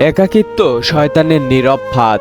একাকিত্ব শয়তানের নীরব ফাঁদ।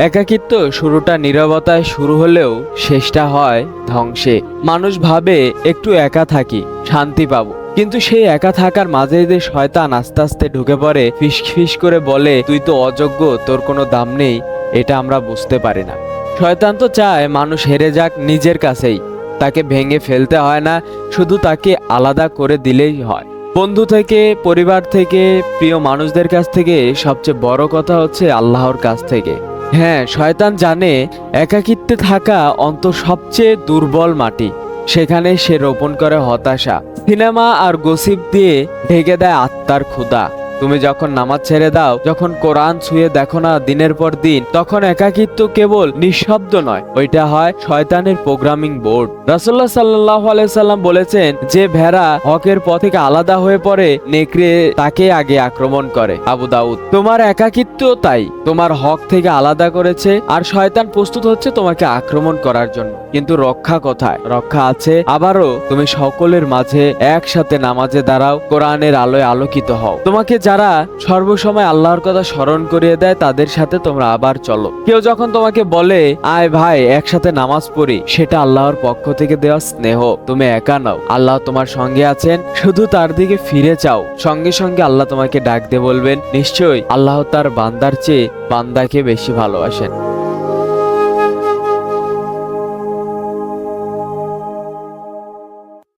একাকিত্ব শুরুটা নীরবতায় শুরু হলেও শেষটা হয় ধ্বংসে। মানুষ ভাবে একটু একা থাকি, শান্তি পাবো। কিন্তু সেই একা থাকার মাঝে যে শয়তান আস্তে আস্তে ঢুকে পড়ে, ফিস ফিস করে বলে, তুই তো অযোগ্য, তোর কোনো দাম নেই। এটা আমরা বুঝতে পারি না। শয়তান তো চায় মানুষ হেরে যাক নিজের কাছেই। তাকে ভেঙে ফেলতে হয় না, শুধু তাকে আলাদা করে দিলেই হয়। বন্ধু থেকে, পরিবার থেকে, প্রিয় মানুষদের কাছ থেকে সবচেয়ে বড় কথা হচ্ছে আল্লাহর কাছ থেকে। হ্যাঁ শয়তান জানে একাকিত্বে থাকা অন্ত সবচেয়ে দুর্বল মাটি। সেখানে সে রোপণ করে হতাশা সিনেমা আর গসিপ দিয়ে ঢেকে দেয় আত্মার ক্ষুধা। তুমি যখন নামাজ ছেড়ে দাও, যখন কোরআন ছুঁয়ে দেখো না দিনের পর দিন, তখন একাকিত্ব কেবল নিঃশব্দ নয়। ওইটা হয় শয়তানের প্রোগ্রামিং বোর্ড রাসুল্লাহ সাল্লাহ সাল্লাম বলেছেন, যে ভেড়া হকের পথ আলাদা হয়ে পড়ে, নেকড়ে তাকে আগে আক্রমণ করে। আবু দাউদ, তোমার একাকিত্ব তাই। তোমার হক থেকে আলাদা করেছে, আর শয়তান প্রস্তুত হচ্ছে তোমাকে আক্রমণ করার জন্য। কিন্তু রক্ষা কোথায়? রক্ষা আছে আবারও তুমি সকলের মাঝে একসাথে নামাজে দাঁড়াও, কোরআনের আলোয় আলোকিত হও। তোমাকে যারা সর্বসময় আল্লাহর কথা স্মরণ করিয়ে দেয়, তাদের সাথে তোমরা আবার চলো। কেউ যখন তোমাকে বলে, আয় ভাই, একসাথে নামাজ পড়ি, সেটা আল্লাহর পক্ষ থেকে দেওয়া স্নেহ। তুমি একা নাও। আল্লাহ তোমার সঙ্গে আছেন, শুধু তার দিকে ফিরে চাও। সঙ্গে সঙ্গে আল্লাহ তোমাকে ডাক দিয়ে বলবেন, নিশ্চয়ই আল্লাহ তার বান্দার চেয়ে বান্দাকে বেশি ভালোবাসেন।